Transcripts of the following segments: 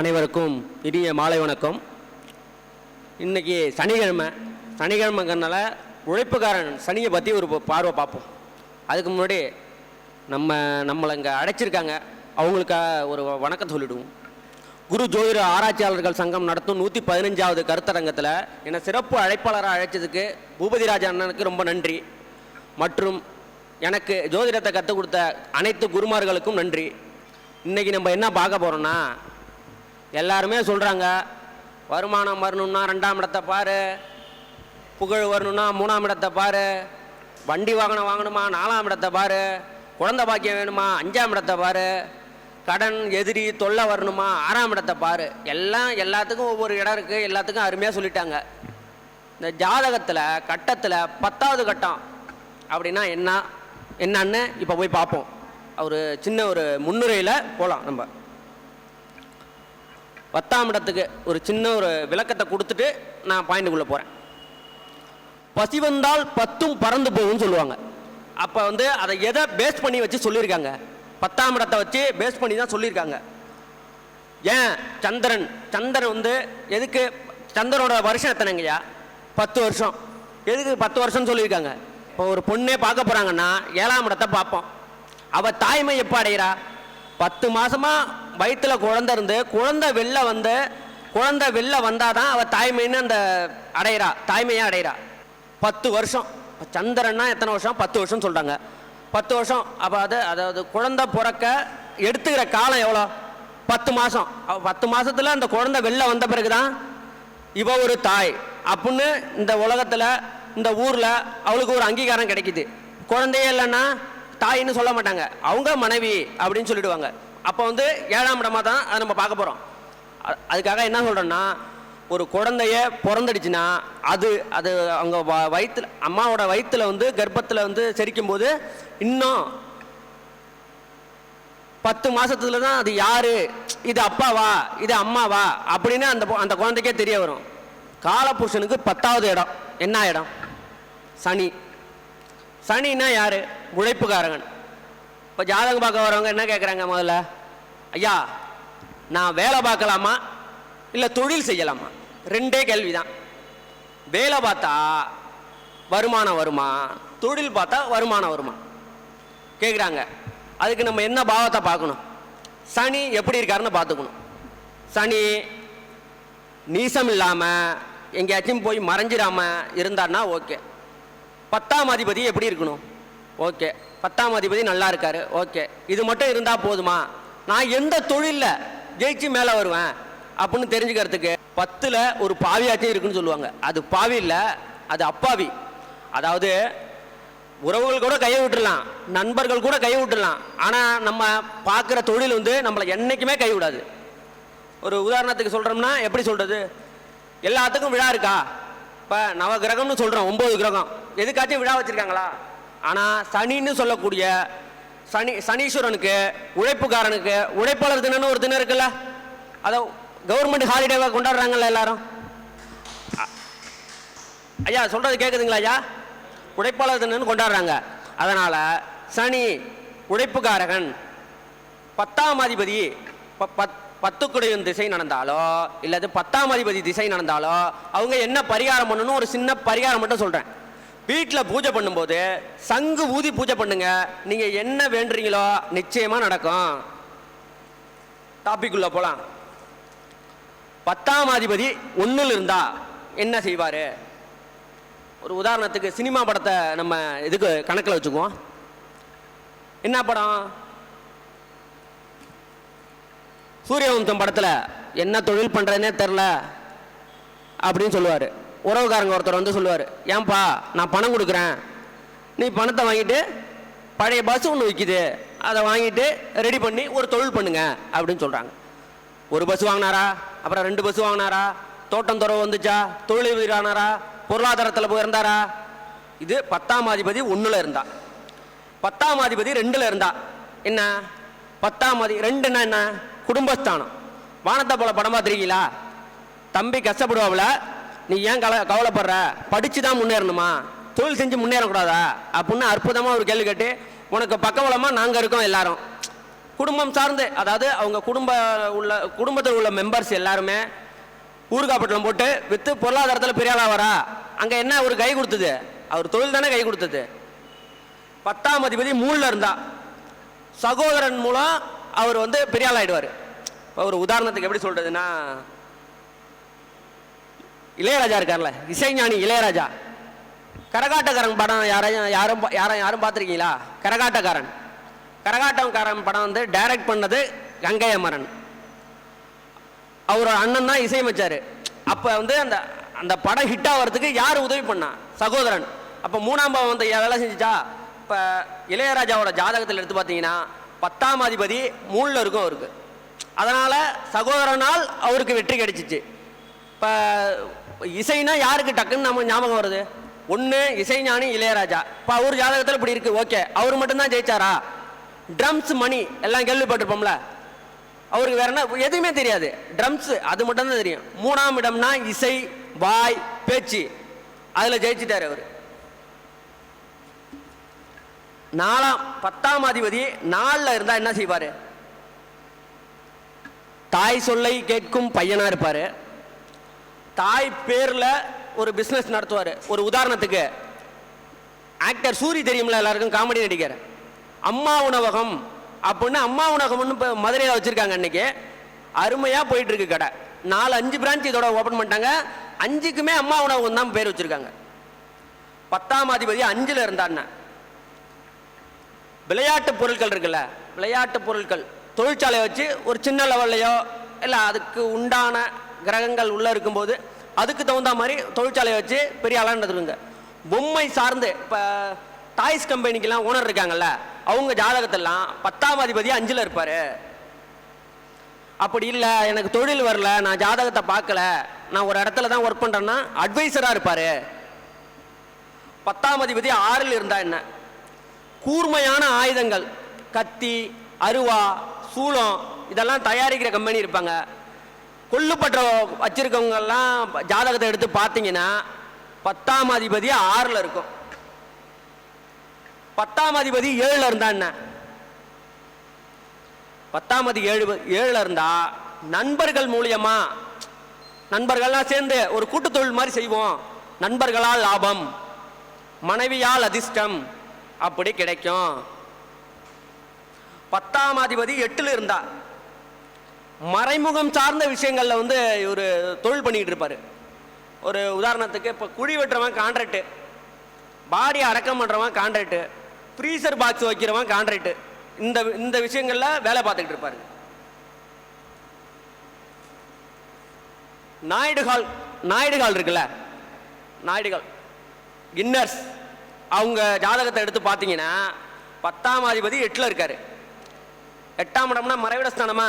அனைவருக்கும் இனிய மாலை வணக்கம். இன்னைக்கு சனிக்கிழமை. சனிக்கிழமைங்கிறனால உழைப்புக்காரன் சனியை பற்றி ஒரு பார்வை பார்ப்போம். அதுக்கு முன்னாடி நம்ம நம்மளை இங்கே அடைச்சிருக்காங்க. அவங்களுக்காக ஒரு வணக்கம் சொல்லிவிடுவோம் குரு ஜோதிட ஆராய்ச்சியாளர்கள் சங்கம் நடத்தும் நூற்றி பதினஞ்சாவது கருத்தரங்கத்தில் என்னை சிறப்பு அழைப்பாளராக அழைச்சதுக்கு பூபதிராஜ அண்ணனுக்கு ரொம்ப நன்றி. மற்றும் எனக்கு ஜோதிடத்தை கற்றுக் கொடுத்த அனைத்து குருமார்களுக்கும் நன்றி. இன்னைக்கு நம்ம என்ன பார்க்க போகிறோன்னா எல்லாருமே சொல்கிறாங்க வருமானம் வரணுன்னா ரெண்டாம் இடத்தை பாரு புகழ் வரணுன்னா மூணாம் இடத்தை பாரு வண்டி வாகனம் வாங்கணுமா நாலாம் இடத்தை பாரு குழந்தை பாக்கியம் வேணுமா அஞ்சாம் இடத்தை பாரு கடன் எதிரி தொல்லை வரணுமா ஆறாம் இடத்தை பாரு. எல்லாம் எல்லாத்துக்கும் ஒவ்வொரு இடம் இருக்குது எல்லாத்துக்கும் அருமையாக சொல்லிட்டாங்க. இந்த ஜாதகத்தில் கட்டத்தில் பத்தாவது கட்டம் அப்படின்னா என்ன? என்னன்னு இப்போ போய் பார்ப்போம். ஒரு சின்ன ஒரு முன்னுரையில் போகலாம் நம்ம. பத்தாம் இடத்துக்கு ஒரு சின்ன ஒரு விளக்கத்தை கொடுத்துட்டு நான் பாயிண்ட்டுக்குள்ளே போகிறேன் பசி வந்தால் பத்தும் பறந்து போகும்னு சொல்லுவாங்க. அப்போ வந்து அதை எதை பேஸ் பண்ணி வச்சு சொல்லியிருக்காங்க? பத்தாம் இடத்தை வச்சு பேஸ் பண்ணி தான் சொல்லியிருக்காங்க. ஏன்? சந்திரன். சந்திரன் வந்து எதுக்கு? சந்திரனோட வருஷம் எத்தனைங்கய்யா? பத்து வருஷம். எதுக்கு பத்து வருஷம்னு சொல்லியிருக்காங்க? இப்போ ஒரு பொண்ணே பார்க்க போகிறாங்கன்னா ஏழாம் இடத்தை பார்ப்போம். அவள் தாய்மை எப்போ அடைகிறா? பத்து மாதமாக வயிற்றுல குழந்தை இருந்து குழந்தை வெளில வந்து குழந்தை வெளில வந்தால் தான் அவள் தாய்மைன்னு அந்த அடையிறா தாய்மையாக அடையிறா. பத்து வருஷம். சந்திரன்னா எத்தனை வருஷம்? பத்து வருஷம் சொல்கிறாங்க பத்து வருஷம். அப்போ அது அதாவது குழந்தை பிறக்க எடுத்துக்கிற காலம் எவ்வளோ? பத்து மாதம் பத்து மாதத்தில் அந்த குழந்தை வெளில வந்த பிறகு தான் இவ ஒரு தாய். அப்படின்னு இந்த உலகத்தில் இந்த ஊரில் அவளுக்கு ஒரு அங்கீகாரம் கிடைக்குது. குழந்தையே இல்லைன்னா தாயின்னு சொல்ல மாட்டாங்க. அவங்க மனைவி அப்படின்னு சொல்லிடுவாங்க. அப்போ வந்து ஏழாம் இடமாக தான் அதை நம்ம பார்க்க போகிறோம் அதுக்காக என்ன சொல்கிறேன்னா ஒரு குழந்தைய பிறந்துடுச்சுன்னா அது அது அவங்க வ- வயித்துல அம்மாவோட வயிற்றில் வந்து கர்ப்பத்தில் வந்து செரிக்கும் போது இன்னும் பத்து மாதத்துல தான் அது யார்? இது அப்பாவா? இது அம்மாவா? அப்படின்னு அந்த அந்த குழந்தைக்கே தெரிய வரும். காலபுருஷனுக்கு பத்தாவது இடம். என்ன இடம்? சனி. சனின்னா யார்? உழைப்புக்காரகன். இப்போ ஜாதகம் பார்க்க வரவங்க என்ன கேட்குறாங்க முதல்ல? ஐயா நான் வேலை பார்க்கலாமா? இல்லை தொழில் செய்யலாமா? ரெண்டே கேள்விதான். வேலை பார்த்தா வருமானம் வருமா? தொழில் பார்த்தா வருமானம் வருமா? கேட்குறாங்க அதுக்கு நம்ம என்ன பாவத்தை பார்க்கணும்? சனி எப்படி இருக்காருன்னு பார்த்துக்கணும். சனி நீசம் இல்லாமல் எங்கேயாச்சும் போய் மறைஞ்சிடாம இருந்தார்னா ஓகே. பத்தாம் அதிபதி எப்படி இருக்கணும்? ஓகே. பத்தாம் அதிபதி நல்லா இருக்காரு. ஓகே. இது மட்டும் இருந்தால் போதுமா? நான் எந்த தொழிலில் ஜெயிச்சு மேலே வருவேன்? அப்படின்னு தெரிஞ்சுக்கிறதுக்கு பத்தில் ஒரு பாவியாச்சும் இருக்குன்னு சொல்லுவாங்க. அது பாவி இல்லை அது அப்பாவி. அதாவது உறவுகள் கூட கையை விட்டுடலாம். நண்பர்கள் கூட கையை விட்டுடலாம். ஆனால் நம்ம பார்க்குற தொழில் வந்து நம்மளை என்றைக்குமே கை விடாது. ஒரு உதாரணத்துக்கு சொல்கிறோம்னா எப்படி சொல்கிறது எல்லாத்துக்கும் விழா இருக்கா? இப்போ நவகிரகம்னு சொல்கிறோம் ஒம்பது கிரகம். எதுக்காச்சும் விழா வச்சுருக்காங்களா? ஆனால் சனின்னு சொல்லக்கூடிய சனி சனீஸ்வரனுக்கு உழைப்புக்காரனுக்கு உழைப்பாளர் தினம்னு ஒரு தினம் இருக்குல்ல? அதை கவர்மெண்ட் ஹாலிடேவாக கொண்டாடுறாங்கல்ல எல்லாரும்? ஐயா சொல்கிறது கேட்குதுங்களா ஐயா? உழைப்பாளர் தினம்னு கொண்டாடுறாங்க. அதனால் சனி உழைப்புக்காரகன் பத்தாம் அதிபதி ப- பத் பத்துக்குடையின் திசை நடந்தாலோ இல்லாது பத்தாம் அதிபதி திசை நடந்தாலோ அவங்க என்ன பரிகாரம் பண்ணணும் ஒரு சின்ன பரிகாரம் மட்டும் சொல்கிறேன் வீட்டில் பூஜை பண்ணும்போது சங்கு ஊதி பூஜை பண்ணுங்க. நீங்கள் என்ன வேண்டுறீங்களோ நிச்சயமாக நடக்கும். டாபிக் உள்ள போகலாம் பத்தாம் அதிபதி ஒன்றில் இருந்தா என்ன செய்வார்? ஒரு உதாரணத்துக்கு சினிமா படத்தை நம்ம இதுக்கு கணக்கில் வச்சுக்குவோம். என்ன படம்? சூரியவம்சம் படத்தில் என்ன தொழில் பண்ணுறதுனே தெரில அப்படின்னு சொல்லுவார். உறவுக்காரங்க ஒருத்தர் வந்து சொல்லுவார் ஏன்பா நான் பணம் கொடுக்குறேன். நீ பணத்தை வாங்கிட்டு பழைய பஸ் ஒன்று விற்கிது அதை வாங்கிட்டு ரெடி பண்ணி ஒரு தொழில் பண்ணுங்க அப்படின்னு சொல்கிறாங்க ஒரு பஸ் வாங்கினாரா? அப்புறம் ரெண்டு பஸ் வாங்கினாரா? தோட்டம் துறவு வந்துச்சா? தொழில் உயிரானாரா? பொருளாதாரத்தில் போய் இருந்தாரா? இது பத்தாம் அதிபதி ஒன்றில் இருந்தா. பத்தாம் அதிபதி ரெண்டில் இருந்தா. என்ன? பத்தாம் அதி ரெண்டுன்னா என்ன? குடும்பஸ்தானம். வானத்தை போல படம் பார்த்துருக்கீங்களா? தம்பி கஷ்டப்படுவாவில் நீ ஏன் கவலை கவலைப்படுற? படித்து தான் முன்னேறணுமா? தொழில் செஞ்சு முன்னேறக்கூடாதா? அப்படின்னு அற்புதமாக ஒரு கேள்வி கேட்டு உனக்கு பக்கவளமாக நாங்கள் இருக்கோம் எல்லாரும். குடும்பம் சார்ந்து அதாவது அவங்க குடும்ப உள்ள குடும்பத்தில் உள்ள மெம்பர்ஸ் எல்லாருமே ஊறுகாப்பட்டினம் போட்டு விற்று பொருளாதாரத்தில் பெரிய வரா? அங்கே என்ன ஒரு கை கொடுத்தது? அவர் தொழில் தானே கை கொடுத்தது. பத்தாம் அதிபதி மூணில் இருந்தா. சகோதரன் மூலம் அவர் வந்து பெரிய ஆகிடுவார் ஒரு உதாரணத்துக்கு எப்படி சொல்கிறதுன்னா இளையராஜா இருக்கார்ல இசைஞானி இளையராஜா. கரகாட்டக்காரன் படம் யாரையும் யாரும் யாரும் யாரும் பார்த்துருக்கீங்களா? கரகாட்டக்காரன். கரகாட்டக்காரன் படம் வந்து டைரக்ட் பண்ணது கங்கை அமரன் அவரோட அண்ணன் தான் இசையமைச்சார். அப்போ வந்து அந்த அந்த படம் ஹிட் ஆகிறதுக்கு யார் உதவி பண்ணா? சகோதரன். அப்போ மூணாம் பாவம் வந்து வேலை செஞ்சுச்சா? இப்போ இளையராஜாவோட ஜாதகத்தில் எடுத்து பார்த்தீங்கன்னா பத்தாம் அதிபதி மூணில் இருக்கும் அவருக்கு. அதனால் சகோதரனால் அவருக்கு வெற்றி கிடைச்சிச்சு. இப்போ இசைனா யாருக்கு டக்குன்னு நம்ம ஞாபகம் வருது? ஒன்று இசைஞானி இளையராஜா. இப்போ அவர் ஜாதகத்தில் இப்படி இருக்கு. ஓகே. அவர் மட்டும்தான் ஜெயிச்சாரா? ட்ரம்ஸ் மணி எல்லாம் கேள்விப்பட்டிருப்போம்ல. அவருக்கு வேற என்ன? எதுவுமே தெரியாது. ட்ரம்ஸ் அது மட்டும்தான் தெரியும். மூணாம் இடம்னா இசை வாய் பேச்சு. அதில் ஜெயிச்சிட்டார் அவர். நாலாம் பத்தாம் அதிபதி நாலில் இருந்தால் என்ன செய்வார்? தாய் சொல்லை கேட்கும் பையனாக இருப்பார். தாய் பேரில் ஒரு பிஸ்னஸ் நடத்துவார். ஒரு உதாரணத்துக்கு ஆக்டர் சூரி தெரியும்ல எல்லாருக்கும் காமெடி நடிக்கிற அம்மா உணவகம் அப்படின்னு அம்மா உணவகம்னு இப்போ மதுரையில் வச்சுருக்காங்க அன்னைக்கு. அருமையாக போயிட்டுருக்கு கடை. நாலு அஞ்சு பிரான்ச் இதோட ஓப்பன் பண்ணிட்டாங்க. அஞ்சுக்குமே அம்மா உணவகம் தான் பேர் வச்சுருக்காங்க. பத்தாம் அதிபதி அஞ்சில் இருந்தான்னு விளையாட்டு பொருட்கள் இருக்குல்ல விளையாட்டு பொருட்கள். தொழிற்சாலையை வச்சு ஒரு சின்ன லெவல்லையோ இல்லை அதுக்கு உண்டான கிரகங்கள் உள்ளே இருக்கும்போது அதுக்கு தகுந்த மாதிரி தொழிற்சாலையை வச்சு பெரிய ஆளான்றதுங்க பொம்மை சார்ந்து இப்போ டாய்ஸ் கம்பெனிக்கெல்லாம் ஓனர் இருக்காங்கல்ல அவங்க ஜாதகத்தெல்லாம் பத்தாம் அதிபதி அஞ்சில் இருப்பார். அப்படி இல்லை எனக்கு தொழில் வரல நான் ஜாதகத்தை பார்க்கல நான் ஒரு இடத்துல தான் ஒர்க் பண்ணுறேன்னா அட்வைசராக இருப்பார். பத்தாம் அதிபதி ஆறில் இருந்தா என்ன? கூர்மையான ஆயுதங்கள் கத்தி அருவா சூளம் இதெல்லாம் தயாரிக்கிற கம்பெனி இருப்பாங்க. கொல்லுப்பட்ட வச்சிருக்கவங்கெல்லாம் ஜாதகத்தை எடுத்து பார்த்தீங்கன்னா பத்தாம் அதிபதி ஆறில் இருக்கும். பத்தாம் அதிபதி ஏழில் இருந்தா என்ன? பத்தாம் அதிபதி ஏழு ஏழில் இருந்தா நண்பர்கள் மூலியமா நண்பர்கள்லாம் சேர்ந்து ஒரு கூட்டு தொழில் மாதிரி செய்வோம். நண்பர்களால் லாபம் மனைவியால் அதிர்ஷ்டம் அப்படி கிடைக்கும். பத்தாம் அதிபதி எட்டில் இருந்தா மறைமுகம் சார்ந்த விஷயங்களில் வந்து இவர் தொழில் பண்ணிக்கிட்டு இருப்பார். ஒரு உதாரணத்துக்கு இப்போ குழி வெட்டுறவன் கான்ட்ராக்டு பாடி அடக்கம் பண்ணுறவன் கான்ட்ராக்டு ஃப்ரீசர் பாக்ஸ் வைக்கிறவன் கான்ட்ராக்ட் இந்த இந்த விஷயங்களில் வேலை பார்த்துக்கிட்டு இருப்பாரு. நாயுடு ஹால் நாயுடு ஹால் இருக்குல்ல? நாயுடு ஹால் இன்னர்ஸ் அவங்க ஜாதகத்தை எடுத்து பார்த்தீங்கன்னா பத்தாம் அதிபதி எட்டில் இருக்காரு. எட்டாம் இடம்னா மறைவிட ஸ்தானமா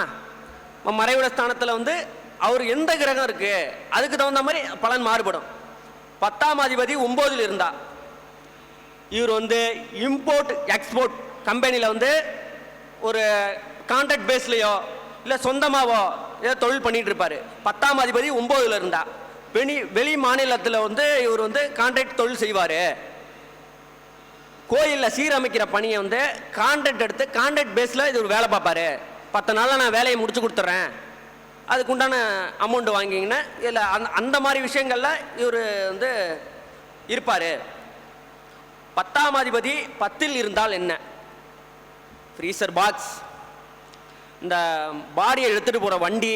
மறைவிட ஸ்தானத்தில் வந்து அவர் எந்த கிரகம் இருக்கு? அதுக்கு தகுந்த மாதிரி பலன் மாறுபடும். பத்தாம் அதிபதி ஒம்போதில் இருந்தா. இவர் வந்து இம்போர்ட் எக்ஸ்போர்ட் கம்பெனியில் வந்து ஒரு கான்ட்ராக்ட் பேஸ்லையோ இல்லை சொந்தமாவோ ஏதோ தொழில் பண்ணிட்டு இருப்பாரு. பத்தாம் அதிபதி ஒம்போதுல இருந்தா. வெளி வெளி மாநிலத்தில் வந்து இவர் வந்து கான்ட்ராக்ட் தொழில் செய்வார். கோயிலில் சீரமைக்கிற பணியை வந்து கான்ட்ராக்ட் எடுத்து கான்ட்ராக்ட் பேஸில் இது ஒரு வேலை பார்ப்பாரு. பத்து நாளில் நான் வேலையை முடிச்சு கொடுத்துட்றேன் அதுக்குண்டான அமௌண்ட் வாங்கிங்கன்னா இல்லை அந்த அந்த மாதிரி விஷயங்களில் இவர் வந்து இருப்பார். பத்தாம் அதிபதி பத்தில் இருந்தால் என்ன? ஃப்ரீசர் பாக்ஸ் இந்த பாடியை எடுத்துகிட்டு போகிற வண்டி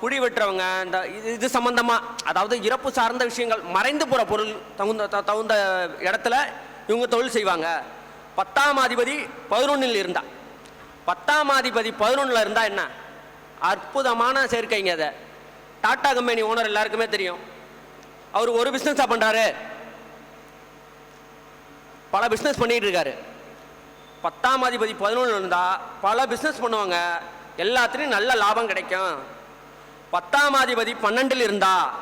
குழி வெட்டுறவங்க இந்த இது இது சம்மந்தமாக அதாவது இறப்பு சார்ந்த விஷயங்கள் மறைந்து போகிற பொருள் தகுந்த த- தகுந்த இடத்துல இவங்க தொழில் செய்வாங்க. பத்தாம் அதிபதி பதினொன்றில் இருந்தால் பத்தாம் அதிபதி பதினொன்றில் இருந்தால் என்ன? அற்புதமான சேர்க்கைங்க அதை. டாடா கம்பெனி ஓனர் எல்லாருக்குமே தெரியும். அவர் ஒரு பிஸ்னஸாக பண்ணுறாரு பல பிஸ்னஸ் பண்ணிகிட்டு இருக்காரு. பத்தாம் அதிபதி பதினொன்று இருந்தால் பல பிஸ்னஸ் பண்ணுவாங்க. எல்லாத்துலேயும் நல்ல லாபம் கிடைக்கும். பத்தாம் அதிபதி பன்னெண்டில் இருந்தா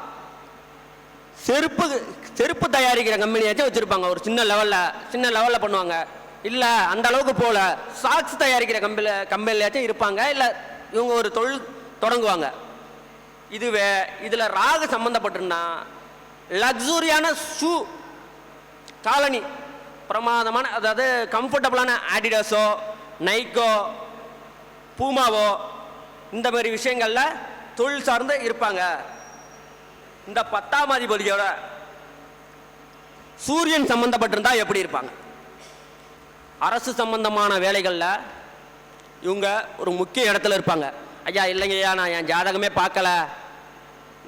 செருப்பு செருப்பு தயாரிக்கிற கம்பெனியாச்சும் வச்சுருப்பாங்க. ஒரு சின்ன லெவலில் சின்ன லெவலில் பண்ணுவாங்க. இல்லை அந்த அளவுக்கு போகல சாக்ஸ் தயாரிக்கிற கம்பெனி கம்பெனியாச்சும் இருப்பாங்க இல்லை இவங்க ஒரு தொழில் தொடங்குவாங்க. இதுவே இதில் ராகு சம்மந்தப்பட்டிருந்தா லக்ஸூரியான ஷூ காலனி பிரமாதமான அதாவது கம்ஃபர்டபுளான ஆடிடாஸோ நைக்கோ பூமாவோ இந்த மாதிரி விஷயங்களில் தொழில் சார்ந்து இருப்பாங்க. இந்த பத்தாம் அதிபதியோட சூரியன் சம்மந்தப்பட்டிருந்தால் எப்படி இருப்பாங்க? அரசு சம்பந்தமான வேலைகளில் இவங்க ஒரு முக்கிய இடத்துல இருப்பாங்க. ஐயா இல்லைங்கய்யா நான் என் ஜாதகமே பார்க்கல.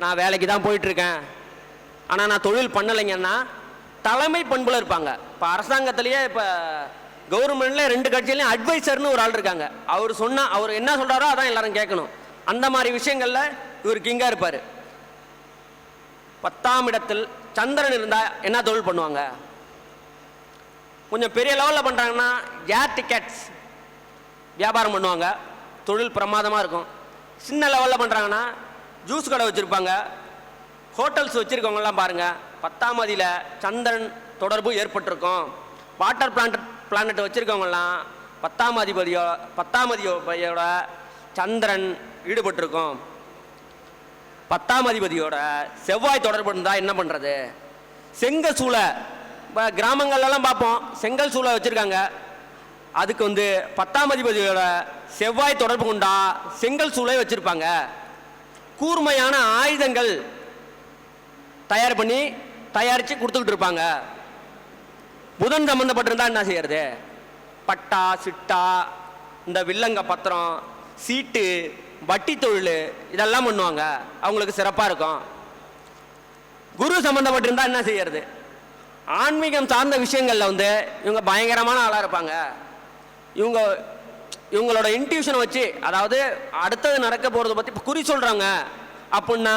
நான் வேலைக்கு தான் போயிட்டுருக்கேன். ஆனால் நான் தொழில் பண்ணலைங்கன்னா தலைமை பண்புல இருப்பாங்க. இப்போ அரசாங்கத்திலேயே இப்போ கவர்மெண்ட்ல ரெண்டு கட்சியிலையும் அட்வைசர்னு ஒரு ஆள் இருக்காங்க. அவர் சொன்னால் அவர் என்ன சொல்கிறாரோ அதான் எல்லாரும் கேட்கணும். அந்த மாதிரி விஷயங்களில் இவர் கிங்காக இருப்பார். பத்தாம் இடத்தில் சந்திரன் இருந்தால் என்ன தொழில் பண்ணுவாங்க? கொஞ்சம் பெரிய லெவலில் பண்ணுறாங்கன்னா ஏர் டிக்கெட்ஸ் வியாபாரம் பண்ணுவாங்க. தொழில் பிரமாதமாக இருக்கும். சின்ன லெவலில் பண்ணுறாங்கன்னா ஜூஸ் கடை வச்சுருப்பாங்க. ஹோட்டல்ஸ் வச்சுருக்கவங்கலாம் பாருங்கள் பத்தாம் அதியில் சந்திரன் தொடர்பு ஏற்பட்டிருக்கும். வாட்டர் பிளான்ட் பிளானட் வச்சுருக்கவங்கலாம் பத்தாம் அதிபதியோ பத்தாம் அதிபதியோட சந்திரன் ஈடுபட்டிருக்கும். பத்தாம் அதிபதியோட செவ்வாய் தொடர்பு இருந்தால் என்ன பண்ணுறது செங்க சூளை இப்போ கிராமங்கள்லாம் பார்ப்போம். செங்கல் சூளை வச்சுருக்காங்க. அதுக்கு வந்து பத்தாம் அதிபதியோட செவ்வாய் தொடர்பு கொண்டா செங்கல் சூளை வச்சுருப்பாங்க. கூர்மையான ஆயுதங்கள் தயார் பண்ணி தயாரித்து கொடுத்துக்கிட்டு இருப்பாங்க. புதன் சம்மந்தப்பட்டிருந்தா என்ன செய்யறது? பட்டா சிட்டா இந்த வில்லங்க பத்திரம் சீட்டு வட்டி தொழில் இதெல்லாம் பண்ணுவாங்க. அவங்களுக்கு சிறப்பாக இருக்கும். குரு சம்மந்தப்பட்டிருந்தா என்ன செய்யறது? ஆன்மீகம் சார்ந்த விஷயங்களில் வந்து இவங்க பயங்கரமான ஆளாக இருப்பாங்க. இவங்க இவங்களோட இன்ட்யூஷனை வச்சு அதாவது அடுத்தது நடக்க போகிறத பற்றி குறி சொல்கிறாங்க அப்படின்னா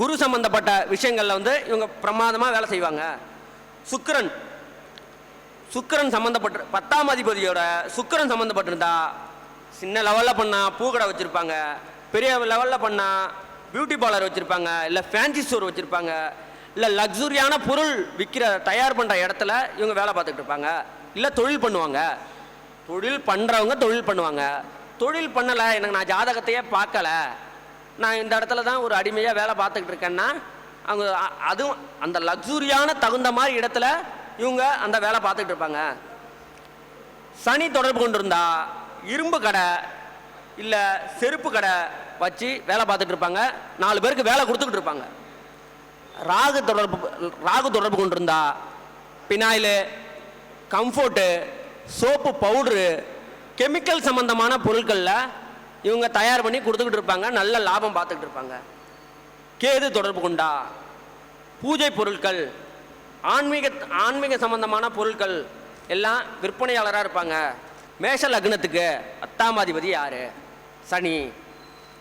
குரு சம்பந்தப்பட்ட விஷயங்களில் வந்து இவங்க பிரமாதமாக வேலை செய்வாங்க. சுக்கரன் சுக்கரன் சம்மந்தப்பட்டு பத்தாம் அதிபதியோட சுக்கரன் சம்மந்தப்பட்டிருந்தா சின்ன லெவலில் பண்ணால் பூக்கடை வச்சுருப்பாங்க. பெரிய லெவலில் பண்ணால் பியூட்டி பார்லர் வச்சுருப்பாங்க. இல்லை ஃபேன்சி ஸ்டோர் வச்சுருப்பாங்க. இல்லை லக்ஸுரியான பொருள் விற்கிற தயார் பண்ணுற இடத்துல இவங்க வேலை பார்த்துக்கிட்டு இருப்பாங்க. இல்லை தொழில் பண்ணுவாங்க. தொழில் பண்ணுறவங்க தொழில் பண்ணுவாங்க. தொழில் பண்ணலை எனக்கு நான் ஜாதகத்தையே பார்க்கல. நான் இந்த இடத்துல தான் ஒரு அடிமையாக வேலை பார்த்துக்கிட்டு இருக்கேன்னா அவங்க அதுவும் அந்த லக்ஸுரியான தகுந்த மாதிரி இடத்துல இவங்க அந்த வேலை பார்த்துக்கிட்டு இருப்பாங்க. சனி தொடர்பு கொண்டிருந்தா இரும்பு கடை இல்லை செருப்பு கடை வச்சு வேலை பார்த்துட்டு இருப்பாங்க. நாலு பேருக்கு வேலை கொடுத்துக்கிட்டு இருப்பாங்க. ராகு தொடர்பு ராகு தொடர்பு கொண்டிருந்தா phenyl comfort soap powder chemical சம்பந்தமான பொருட்களில் இவங்க தயார் பண்ணி கொடுத்துக்கிட்டு இருப்பாங்க. நல்ல லாபம் பார்த்துக்கிட்டு இருப்பாங்க. கேது தொடர்பு கொண்டா பூஜை பொருட்கள் ஆன்மீக ஆன்மீக சம்பந்தமான பொருட்கள் எல்லாம் விற்பனையாளராக இருப்பாங்க. மேஷ லக்னத்துக்கு பத்தாம் அதிபதி சனி.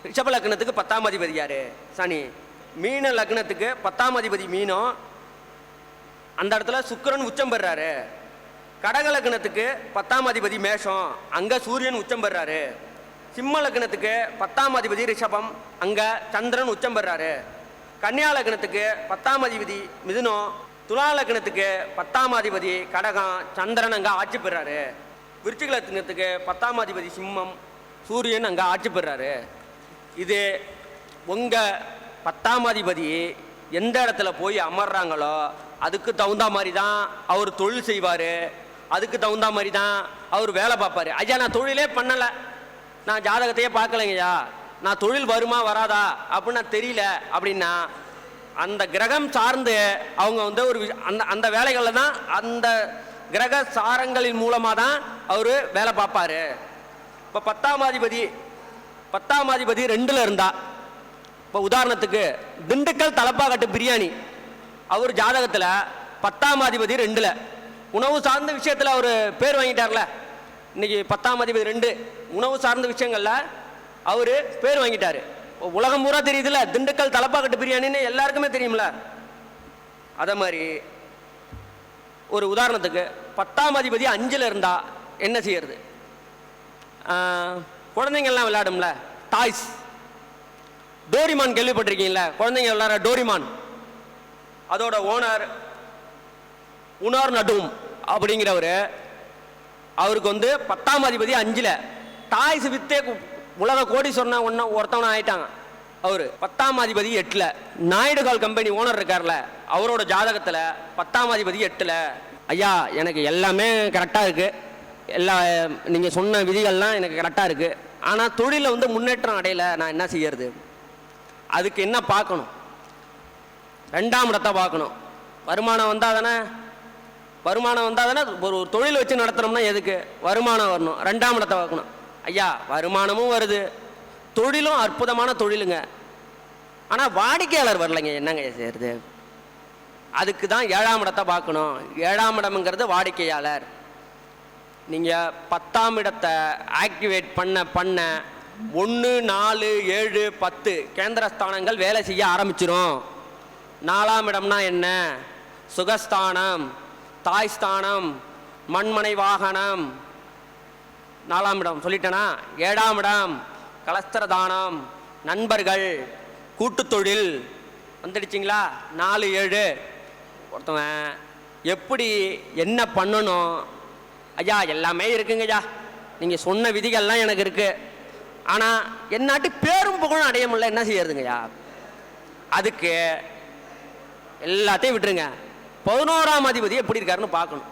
ரிஷப லக்னத்துக்கு பத்தாம் அதிபதி யார்? சனி. மீன லக்னத்துக்கு பத்தாம் அதிபதி மீனம். அந்த இடத்துல சுக்கரன் உச்சம் பெறாரு. கடக லக்னத்துக்கு பத்தாம் அதிபதி மேஷம். அங்கே சூரியன் உச்சம் பெறாரு. சிம்ம லக்னத்துக்கு பத்தாம் அதிபதி ரிஷபம். அங்கே சந்திரன் உச்சம் பெறாரு. கன்னியா லக்னத்துக்கு பத்தாம் அதிபதி மிதுனம். துலா லக்னத்துக்கு பத்தாம் அதிபதி கடகம். சந்திரன் அங்கே ஆட்சி பெறாரு. விருச்சிக லக்னத்துக்கு பத்தாம் அதிபதி சிம்மம். சூரியன் அங்கே ஆட்சி பெறாரு. இது உங்கள் பத்தாம் அதிபதி எந்த இடத்துல போய் அமர்றாங்களோ அதுக்கு தகுந்த மாதிரி தான் அவர் தொழில் செய்வார். அதுக்கு தகுந்த மாதிரி தான் அவர் வேலை பார்ப்பாரு. ஐயா நான் தொழிலே பண்ணலை. நான் ஜாதகத்தையே பார்க்கலைங்கய்யா நான் தொழில் வருமா வராதா அப்படின்னு நான் தெரியல அப்படின்னா அந்த கிரகம் சார்ந்து அவங்க வந்து ஒரு அந்த அந்த வேலைகளில் தான் அந்த கிரக சாரங்களின் மூலமாக தான் அவர் வேலை பார்ப்பாரு. இப்போ பத்தாம் அதிபதி பத்தாம் அதிபதி ரெண்டில் இருந்தால் இப்போ உதாரணத்துக்கு திண்டுக்கல் தலப்பாக்கட்டு பிரியாணி. அவர் ஜாதகத்தில் பத்தாம் அதிபதி ரெண்டில். உணவு சார்ந்த விஷயத்தில் அவர் பேர் வாங்கிட்டார்ல. இன்னைக்கு பத்தாம் அதிபதி ரெண்டு. உணவு சார்ந்த விஷயங்களில் அவர் பேர் வாங்கிட்டார். உலகம் பூரா தெரியுதுல்ல திண்டுக்கல் தலப்பாக்கட்டு பிரியாணின்னு எல்லாருக்குமே தெரியும்ல. அதே மாதிரி ஒரு உதாரணத்துக்கு பத்தாம் அதிபதி அஞ்சில் இருந்தால் என்ன செய்யறது? குழந்தைங்கள்லாம் விளையாடும்ல டாய்ஸ். டோரிமான் கேள்விப்பட்டிருக்கீங்களா? குழந்தைங்க விளாட்ற டோரிமான். அதோட ஓனர் உணர் நடும் அப்படிங்கிறவர். அவருக்கு வந்து பத்தாம் அதிபதி அஞ்சில். டாய்ஸ் வித்தே உலக கோடி சொன்ன ஒன்று ஒருத்தவனை ஆயிட்டாங்க. அவர் பத்தாம் அதிபதி எட்டில். நாயுடுகால் கம்பெனி ஓனர் இருக்கார்ல அவரோட ஜாதகத்தில் பத்தாம் அதிபதி எட்டில். ஐயா எனக்கு எல்லாமே கரெக்டாக இருக்குது எல்லா நீங்கள் சொன்ன விதிகள்லாம் எனக்கு கரெக்டாக இருக்குது ஆனால் தொழிலில் வந்து முன்னேற்றம் அடையலை நான் என்ன செய்யறது? அதுக்கு என்ன பார்க்கணும்? ரெண்டாம் இடத்தை பார்க்கணும். வருமானம் வந்தால் தானே? வருமானம் வந்தால் தானே? ஒரு ஒரு தொழில் வச்சு நடத்துனோம்னா எதுக்கு? வருமானம் வரணும். ரெண்டாம் இடத்தை பார்க்கணும். ஐயா வருமானமும் வருது. தொழிலும் அற்புதமான தொழிலுங்க. ஆனால் வாடிக்கையாளர் வரலைங்க. என்னங்க செய்யறது? அதுக்கு தான் ஏழாம் இடத்தை பார்க்கணும். ஏழாம் இடம்ங்கிறது வாடிக்கையாளர். நீங்கள் பத்தாம் இடத்தை ஆக்டிவேட் பண்ண பண்ண ஒன்று நாலு ஏழு பத்து. கேந்திரஸ்தானங்கள் வேலை செய்ய ஆரம்பிச்சிடும் நாலாம் இடம்னா என்ன? சுகஸ்தானம் தாய்ஸ்தானம் மண்மனை வாகனம். நாலாம் இடம். சொல்லிட்டேனா? ஏழாம் இடம். கலஸ்திரதானம் நண்பர்கள் கூட்டு தொழில். வந்துடுச்சிங்களா? நாலு ஏழு. ஒருத்தவன் எப்படி என்ன பண்ணணும்? ஐயா எல்லாமே இருக்குங்க ஐயா நீங்கள் சொன்ன விதிகள்லாம் எனக்கு இருக்குது ஆனால் என்னாட்டி பேரும் புகழும் அடைய முடியல என்ன செய்யறதுங்கய்யா? அதுக்கு எல்லாத்தையும் விட்டுருங்க. பதினோராம் அதிபதி எப்படி இருக்காருன்னு பார்க்கணும்.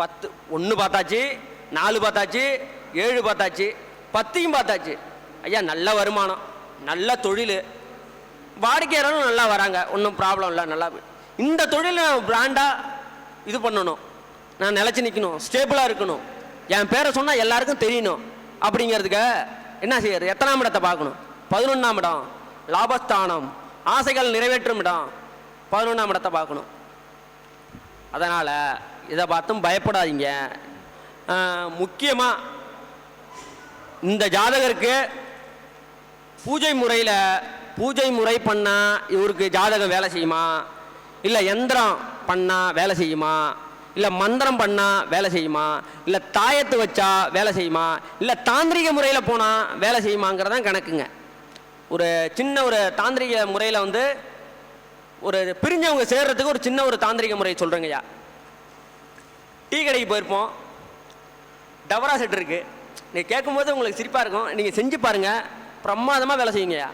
பத்து ஒன்று பார்த்தாச்சு நாலு பார்த்தாச்சு ஏழு பார்த்தாச்சு பத்தையும் பார்த்தாச்சு. ஐயா நல்ல வருமானம் நல்ல தொழில். வாடிக்கையாளரும் நல்லா வராங்க ஒன்றும் ப்ராப்ளம் இல்லை நல்லா இந்த தொழில் பிராண்டாக இது பண்ணணும். நான் நிலச்சி நிற்கணும் ஸ்டேபிளாக இருக்கணும். என் பேரை சொன்னால் எல்லாருக்கும் தெரியணும். அப்படிங்கிறதுக்கு என்ன செய்யறது? எத்தனாம் இடத்தை பார்க்கணும்? பதினொன்றாம் இடம். லாபஸ்தானம். ஆசைகள் நிறைவேற்றும் இடம். பதினொன்றாம் இடத்தை பார்க்கணும். அதனால் இதை பார்த்தும் பயப்படாதீங்க. முக்கியமாக இந்த ஜாதகருக்கு பூஜை முறையில் பூஜை முறை பண்ணால் இவருக்கு ஜாதகம் வேலை செய்யுமா? இல்லை எந்திரம் பண்ணால் வேலை செய்யுமா? இல்லை மந்திரம் பண்ணால் வேலை செய்யுமா? இல்லை தாயத்து வச்சா வேலை செய்யுமா? இல்லை தாந்திரிக முறையில் போனால் வேலை செய்யுமாங்கிறதான் கணக்குங்க. ஒரு சின்ன ஒரு தாந்திரிக முறையில் வந்து ஒரு பிரிஞ்சவங்க சேர்றதுக்கு ஒரு சின்ன ஒரு தாந்திரிக முறை சொல்கிறேங்கய்யா டீ கடைக்கு போயிருப்போம். டவரா செட் இருக்குது நீங்கள் கேட்கும்போது உங்களுக்கு சிரிப்பாக இருக்கும். நீங்கள் செஞ்சு பாருங்கள் பிரமாதமாக வேலை செய்யுங்கய்யா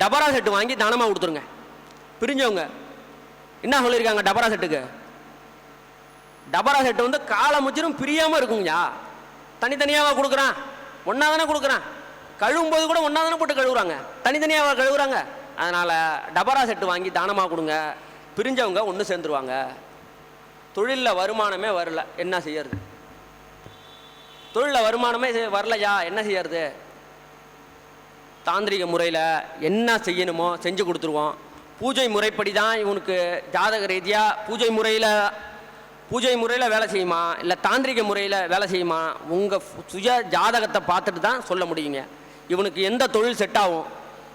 டபரா செட்டு வாங்கி தானமாக கொடுத்துருங்க. பிரிஞ்சவங்க. என்ன சொல்லியிருக்காங்க டபரா செட்டுக்கு? டபரா செட்டு வந்து காலை முச்சிரும் பிரியாமல் இருக்குங்கய்யா. தனித்தனியாக கொடுக்குறான். ஒன்றா தானே கொடுக்குறான். கழுவும் போது கூட ஒன்றா தானே போட்டு கழுவுறாங்க. தனித்தனியாக கழுவுறாங்க. அதனால் டபரா செட்டு வாங்கி தானமாக கொடுங்க. பிரிஞ்சவங்க ஒன்று சேர்ந்துருவாங்க. தொழிலில் வருமானமே வரல. என்ன செய்யறது? தொழிலில் வருமானமே வரலையா? என்ன செய்யறது? தாந்திரிக முறையில் என்ன செய்யணுமோ செஞ்சு கொடுத்துருவோம். பூஜை முறைப்படி தான் இவனுக்கு ஜாதக ரீதியாக பூஜை முறையில் பூஜை முறையில் வேலை செய்யுமா? இல்லை தாந்திரிக முறையில் வேலை செய்யுமா? உங்கள் சுய ஜாதகத்தை பார்த்துட்டு தான் சொல்ல முடியுங்க. இவனுக்கு எந்த தொழில் செட் ஆகும்?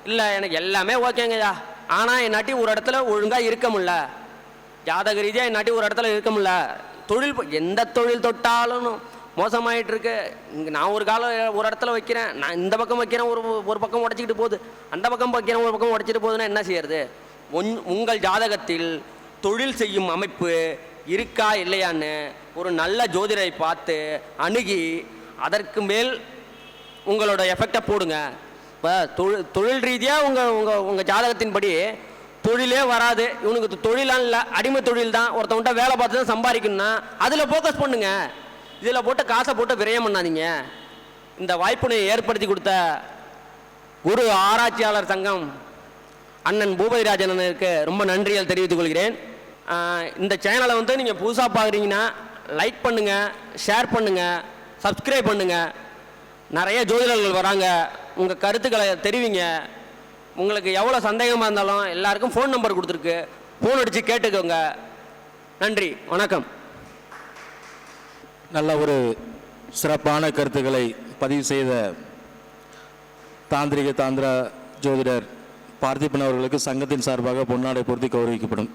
இல்லை எனக்கு எல்லாமே ஓகேங்கய்யா ஆனால் என்னாட்டி ஒரு இடத்துல ஒழுங்காக இருக்க முடில ஜாதக ரீதியாக என்னாட்டி ஒரு இடத்துல இருக்க முடில தொழில் எந்த தொழில் தொட்டாலும் மோசமாயிட்டு இருக்கு இங்கே நான் ஒரு காலம் ஒரு இடத்துல வைக்கிறேன். நான் இந்த பக்கம் வைக்கிறேன் ஒரு ஒரு பக்கம் உடச்சிக்கிட்டு போகுது. அந்த பக்கம் வைக்கிறேன் ஒரு பக்கம் உடச்சிட்டு போகுதுன்னா என்ன செய்யறது? உன் உங்கள் ஜாதகத்தில் தொழில் செய்யும் அமைப்பு இருக்கா இல்லையான்னு ஒரு நல்ல ஜோதிடரை பார்த்து அணுகி அதற்கு மேல் உங்களோட எஃபெக்டை போடுங்க. இப்போ தொழில் தொழில் ரீதியாக உங்கள் உங்கள் உங்கள் ஜாதகத்தின்படி தொழிலே வராது. இவனுக்கு தொழிலாம் இல்லை அடிமை தொழில் தான். ஒருத்தவன்கிட்ட வேலை பார்த்து தான் சம்பாதிக்கணும்னா அதில் ஃபோக்கஸ் பண்ணுங்க. இதில் போட்டு காசை போட்டு விரயம் பண்ணாதீங்க. இந்த வாய்ப்பினை ஏற்படுத்தி கொடுத்த குரு ஆராய்ச்சியாளர் சங்கம் அண்ணன் பூபதிராஜனனுக்கு அண்ணனுக்கு ரொம்ப நன்றிகள் தெரிவித்துக் கொள்கிறேன். இந்த சேனலை வந்து நீங்கள் புதுசாக பார்க்குறீங்கன்னா லைக் பண்ணுங்கள் ஷேர் பண்ணுங்கள் சப்ஸ்கிரைப் பண்ணுங்கள் நிறைய ஜோதிடர்கள் வராங்க. உங்கள் கருத்துக்களை தெரிவிங்க. உங்களுக்கு எவ்வளோ சந்தேகமாக இருந்தாலும் எல்லாருக்கும் ஃபோன் நம்பர் கொடுத்துருக்கு. ஃபோன் அடித்து கேட்டுக்கோங்க. நன்றி. வணக்கம். நல்ல ஒரு சிறப்பான கருத்துக்களை பதிவு செய்த தாந்திரிக தாந்திர ஜோதிடர் பார்த்திபன் அவர்களுக்கு சங்கத்தின் சார்பாக பொன்னாடை பொருத்தி கௌரவிக்கப்படும்.